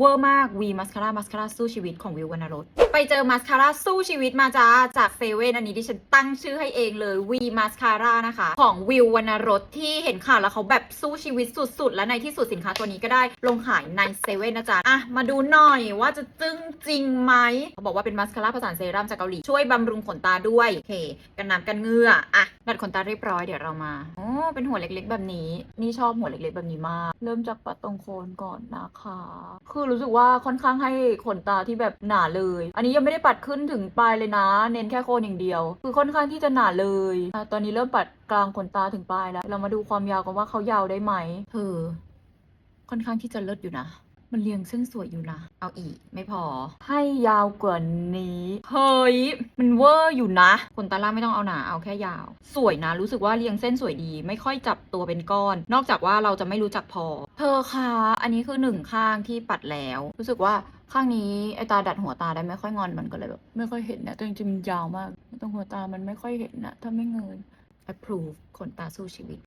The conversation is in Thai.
เวอร์มากวีมัสคาร่ามัสคาร่าสู้ชีวิตของวิววรรณรสไปเจอมัสคาร่าสู้ชีวิตมาจ้าจากเซเว่นอันนี้ดิฉันตั้งชื่อให้เองเลยวีมัสคาร่านะคะ ของวิววรรณรสที่เห็นข่าวแล้วเขาแบบสู้ชีวิตสุด ๆ และในที่สุดสินค้าตัวนี้ก็ได้ลงขายในเซเว่นนะจ๊ะอะมาดูหน่อยว่าจะจึ้งจริงไหมเขาบอกว่าเป็นมัสคาร่าผสานเซรั่มจากเกาหลีช่วยบำรุงขนตาด้วยโอเคกันน้ำกันเหงื่ออะดัดขนตาเรียบร้อยเดี๋ยวเรามาอ๋อเป็นหัวเล็กๆ แบบนี้ นี่ชอบหัวเล็กๆ แบบนี้มาก เริ่มจากปัดตรงโคนก่อนนะคะคือรู้สึกว่าค่อนข้างให้ขนตาที่แบบหนาเลย อันนี้ยังไม่ได้ปัดขึ้นถึงปลายเลยนะ เน้นแค่โคนอย่างเดียว คือค่อนข้างที่จะหนาเลย ตอนนี้เริ่มปัดกลางขนตาถึงปลายแล้ว เรามาดูความยาวกันว่าเขายาวได้ไหมเธอค่อนข้างที่จะเลิศอยู่นะ มันเรียงเส้นสวยอยู่นะ เอาอีก ไม่พอ ให้ยาวกว่านี้ เฮ้ย มันเวอร์อยู่นะขนตาล่างไม่ต้องเอาหนา เอาแค่ยาว สวยนะ รู้สึกว่าเรียงเส้นสวยดี ไม่ค่อยจับตัวเป็นก้อน นอกจากว่าเราจะไม่รู้จักพอ เธอคะ อันนี้คือหนึ่งข้างที่ปัดแล้ว รู้สึกว่าข้างนี้ไอตาดัดหัวตาได้ไม่ค่อยงอนมันก็เลยแบบไม่ค่อยเห็นนะแต่จริงๆมันยาวมากตรงหัวตามันไม่ค่อยเห็นนะถ้าไม่เงย approve ขนตาสู้ชีวิต